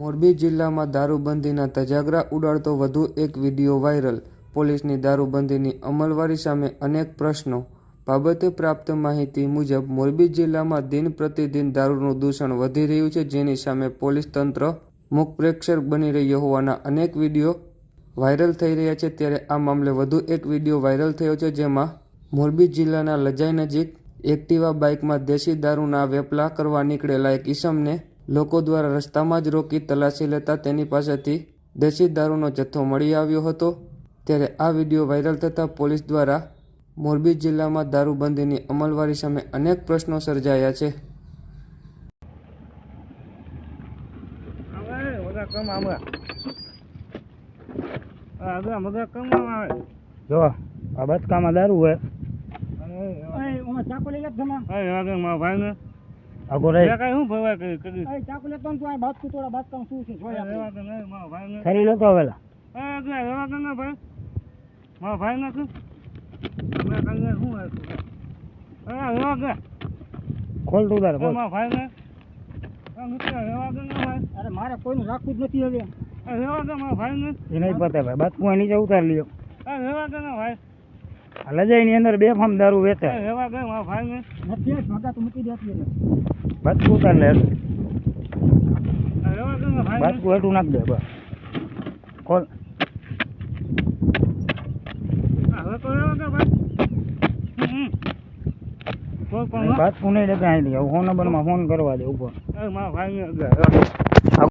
મોરબી જિલ્લામાં દારૂબંધીના તજાગરા ઉડાડતો વધુ એક વીડિયો વાયરલ. પોલીસની દારૂબંધીની અમલવારી સામે અનેક પ્રશ્નો. બાબતે પ્રાપ્ત માહિતી મુજબ, મોરબી જિલ્લામાં દિન પ્રતિદિન દારૂનું દૂષણ વધી રહ્યું છે, જેની સામે પોલીસ તંત્ર મુખ પ્રેક્ષક બની રહ્યો હોવાના અનેક વીડિયો વાયરલ થઈ રહ્યા છે. ત્યારે આ મામલે વધુ એક વીડિયો વાયરલ થયો છે, જેમાં મોરબી જિલ્લાના લજાઈ નજીક એક્ટિવા બાઇકમાં દેશી દારૂના વેપલા કરવા નીકળેલા એક ઈસમને લોકો દ્વારા રસ્તામાં જ રોકી તલાશી લેતા તેની પાસેથી દેશી દારૂનો જથ્થો મળી આવ્યો હતો. ત્યારે આ વીડિયો વાયરલ થતાં પોલીસ દ્વારા મોરબી જિલ્લામાં દારૂબંધીની અમલવારી સામે અનેક પ્રશ્નો સર્જાયા છે. જો આ બચકામાં દારૂ હોય. ઓમાં લઈ લે ભાઈ ને. ખરી લેતો આવેલા. એ તું રેવા કે ના ભાઈ. મારા ભાઈ ને તું મેં કઈ શું હતું એ રેવા કે ખોલ તું તારે એ બોલ. મારા ભાઈ ને એ મિત્ર રેવા કે ના ભાઈ. અરે મારે કોઈનું રાખવું જ નથી હવે. એ રેવા કે મારા ભાઈ ને એ નહીં પતે ભાઈ. બચકું નીચે ઉતારી લ્યો. એ રેવા કે ના ભાઈ. આ લજાઈની અંદર બે ફામ દારૂ વેચે. રેવા કે મારા ભાઈ ને નથી જ ભગા તો મૂકી દેતી હવે બચકું ઉતાર લે. એ રેવા કે ના ભાઈ ને બચકું હેઠું નાખ દે બસ. ખોલ. હવે તો રેવા કે હમ, હમ. કોઈ પણ હો. બચકું નહીં દેતા અહીંથી. હવે ફોન નંબરમાં ફોન કરવા દે ઉપર ને